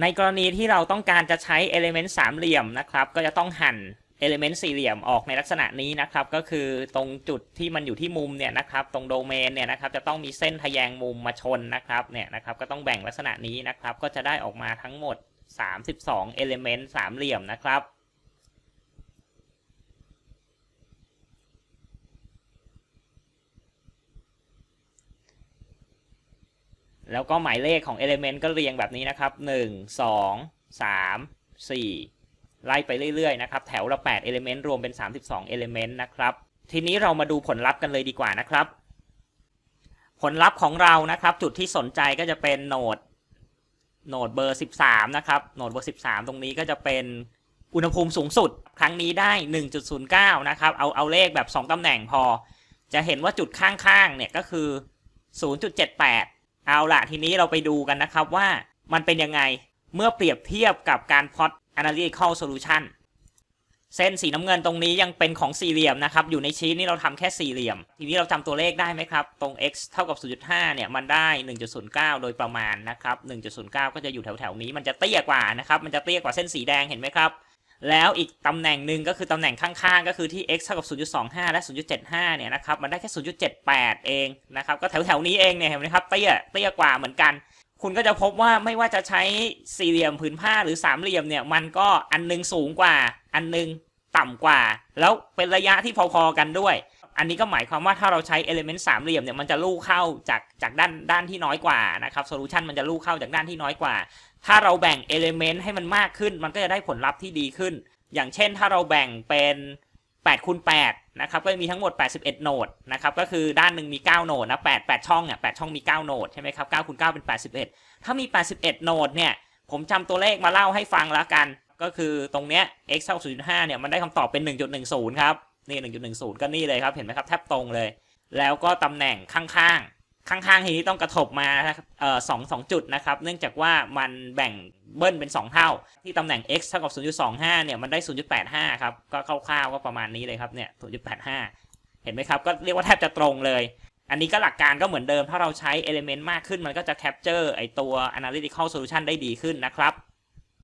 ในกรณีที่เราต้องการจะใช้ element สามเหลี่ยมนะครับ ก็จะต้องหั่น element สี่เหลี่ยมออกในลักษณะนี้นะครับ ก็คือตรงจุดที่มันอยู่ที่มุมเนี่ยนะครับ ตรงโดเมนเนี่ยนะครับ จะต้องมีเส้นทะแยงมุมมาชนนะครับเนี่ยนะครับ ก็ต้องแบ่งลักษณะนี้นะครับ ก็จะได้ออกมาทั้งหมด 32 element สามเหลี่ยมนะครับ แล้วก็หมายเลขของ Element ก็เรียงแบบนี้นะครับ 1 2 3 4 ไล่ไปเรื่อยๆนะครับ แถวละ 8 Element รวมเป็น 32 Element นะครับ ทีนี้เรามาดูผลลัพธ์กันเลยดีกว่านะครับ ผลลัพธ์ของเรานะครับ จุดที่สนใจก็จะเป็นโหนดโหนดเบอร์ 13 นะครับ โหนดเบอร์ 13 ตรงนี้ก็จะเป็นอุณหภูมิสูงสุด ครั้งนี้ได้ 1.09 นะครับ เอาเอาเลขแบบ 2 ตำแหน่งพอ จะเห็นว่าจุดข้างๆ เนี่ยก็คือ 0.78 เอาละทีนี้เราไปดูกันนะครับว่ามันเป็นยังไงเมื่อเปรียบเทียบกับการพอ t analytical solution เส้นสีน้ำเงินตรงนี้ยังเป็นของสี่เหลี่ยมนะครับ อยู่ในชีตนี้เราทำแค่สี่เหลี่ยม ทีนี้เราจำตัวเลขได้ไหมครับ ตรง x เท่ากับ 0.5 เนี่ย มันได้ 1.09 โดยประมาณนะครับ 1.09 ก็จะอยู่แถวๆนี้ มันจะเตี้ยกว่านะครับ มันจะเตี้ยกว่าเส้นสีแดงเห็นไหมครับ แล้วอีกตำแหน่งหนึ่งก็คือตำแหน่งข้างๆ ก็คือที่ x เท่ากับ 0.25 และ 0.75 เนี่ยนะครับ มันได้แค่ 0.78 เองนะครับ ก็แถวๆนี้เองเนี่ยเห็นไหมครับ เตี้ย เตี้ยกว่าเหมือนกัน คุณก็จะพบว่าไม่ว่าจะใช้สี่เหลี่ยมผืนผ้าหรือสามเหลี่ยมเนี่ย มันก็อันหนึงสูงกว่า อันหนึงต่ำกว่า แล้วเป็นระยะที่พอๆกันด้วย อันนี้ก็หมายความว่าถ้าเราใช้ element สามเหลี่ยมเนี่ยมันจะลู่เข้าจากจากด้านด้านที่น้อยกว่านะครับโซลูชันมันจะลู่เข้าจากด้านที่น้อยกว่า ถ้าเราแบ่ง element ให้มันมากขึ้น มันก็จะได้ผลลัพธ์ที่ดีขึ้น อย่างเช่น ถ้าเราแบ่งเป็น8คูณ8นะครับก็จะมีทั้งหมด 81โหนดนะครับก็คือด้านหนึ่งมี 9โหนดนะ8 8 ช่องเนี่ย8ช่องมี 9โหนดใช่ไหมครับ9คูณ9เป็น 81 ถ้ามี 81โหนดเนี่ยผมจำตัวเลขมาเล่าให้ฟังแล้วกัน ก็คือตรงเนี้ย x เท่า0.5เนี่ยมันได้คำตอบเป็น 1.10 ครับ นี่1.10ก็นี่เลยครับ เห็นไหมครับแทบตรงเลย แล้วก็ตำแหน่งข้างๆ ข้างๆทีนี้ต้องกระทบมาเอ่อสองสองจุดนะครับ เนื่องจากว่ามันแบ่งเบิ้ลเป็น 2 เท่า ที่ตำแหน่ง x เท่ากับ 0.25 เนี่ยมันได้ 0.85 ครับ ก็คร่าวๆก็ประมาณนี้เลยครับเนี่ย 0.85 เห็นไหมครับ ก็เรียกว่าแทบจะตรงเลย อันนี้ก็หลักการก็เหมือนเดิม ถ้าเราใช้ element มากขึ้นมันก็จะ capture ไอตัว analytical solution ได้ดีขึ้นนะครับ